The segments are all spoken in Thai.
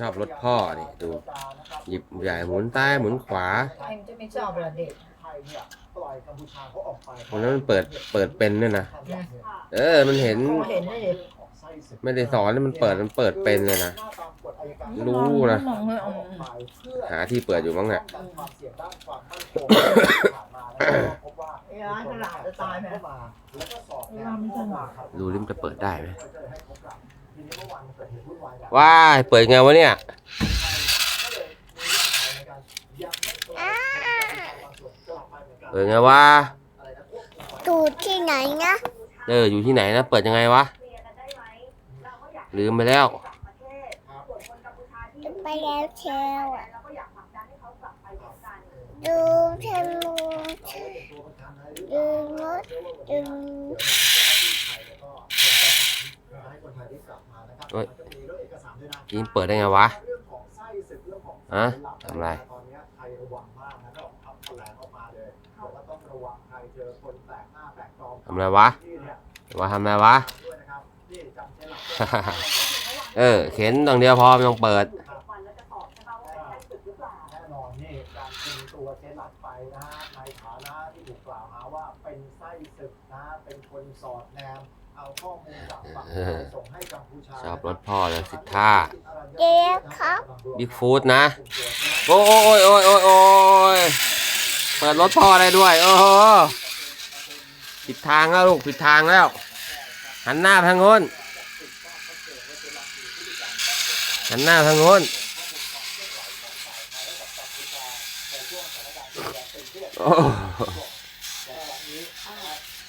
ชอบรถพ่อนี่ดู หยิบใหญ่หมุนซ้ายหมุนขวาใครมันจะไม่ชอบละเด็กไทยเนี่ยปล่อยกัมพูชาเขาออกไปวันนั้นมันเปิดเปิดเป็นด้วยนะเออมันเห็น เขาเห็นเลยดิไม่ได้สอนมันเปิดมันเปิดเป็นเลยนะ รู้นะ มองเลยอืมหาที่เปิดอยู่มั้งเนี่ยความเสี่ยงด้านความมั่นคงที่ผ่านมานะครับพบว่าไอ้ร้านตลาดจะตายไหมเข้ามาแล้วก็สอบแนวมันฉลาดครับดูริมนจะเปิดได้ไหม ก็เลยให้พบกับทีนี้เมื่อวานเกิดเหตุวุ่นวายแบบว้ายเปิดไงวะเนี่ยก็เลยมีวิธีในการยังไม่ปล่อยบางส่วนกลับมาเหมือนกันเปิดไงวะอะไรนะควบคุมดูที่ไหนนะเอออยู่ที่ไหนนะ เปิดยังไงวะ ลืมไปแล้ว ไปแล้วเชลอะดูเทมูดูรถดู เฮ้ยยิงเปิดได้ไงวะฮะทำไรตอนนี้ไทยระวังมากนะก็ออกทัพแถลงออกมาเลยบอกว่าต้องระวังใครเจอคนแปลกหน้าแปลกปลอมทำอะไรวะที่เนี่ยว่าทำอะไรวะด้วยนะครับนี่จำใช่หลักเออ เข็นตรงเดียวพอไม่ต้องเปิดแน่นอนนี่การคุมตัวเจหลักไปนะฮะในฐานะที่ถูกกล่าวหาว่าเป็นไส้ศึกนะเป็นคนสอดแนมเอาข้อมูลจากฝั่งไทยส่งให้กัมพู ชาชอบรถพ่อเลยสิท่าเจ๊ครับบิ๊กฟูดนะ โอ้ยโอ้ยโอ้ยโอ้ยเปิดรถพ่อได้ด้วย โอ้โหผิดทางแล้วลูกผิดทางแล้ว หันหน้าไปทางโน้นหันหน้าไปทางโน้นโอ้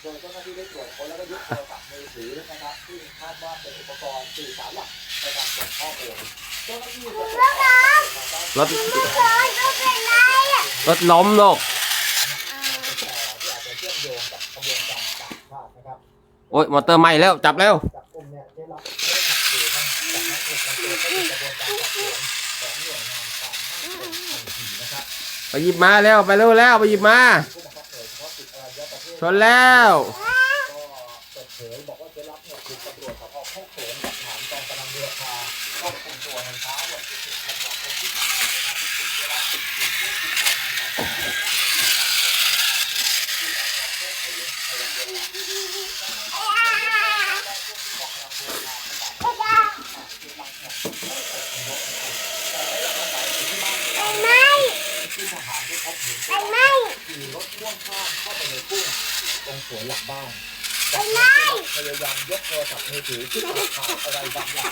โดยเจ้าหน้าที่ได้ตรวจค้นแล้วก็ยึดโทรศัพท์มือถือนะครับซึ่งคาดว่าเป็นอุปกรณ์สื่อสารหลักในการส่งข้อมูลเจ้าหน้าที่จะส่งข้อมูลมาได้รถรถรถเป็นไรอะรถล้มลูกที่อาจจะเชื่อมโยงกับกระบวนการต่างชาตินะครับโอ้ยมอเตอร์ไหม้แล้วจับเร็วจับกลุ่มเนี่ยได้รับได้ขัดขืนนะจากนั้นถูกนำตัวเข้าสู่กระบวนการสอบสวนของหน่วยงานการให้ทันทีนะครับไปหยิบมาแล้วไปเร็วแล้วไปหยิบมา ชนแล้ว เปิดเผยบอกว่าเจ๊รับเนี่ยถูกตำรวจสพโคกโขนกับฐานกองกำลังเรือพาควบคุมตัวในเช้าวันที่สิบธันวาคมที่ผ่านมานะครับเวลา10นาฬิกาไป ทหาเห็นไฟไหม้ขี่รถพ่วงข้างเข้าไปในทุ่งตรงสวนหลังบ้านไปไหมพยายามยกโทรศัพท์มือถือขึ้นมาถ่ายอะไรบางอย่าง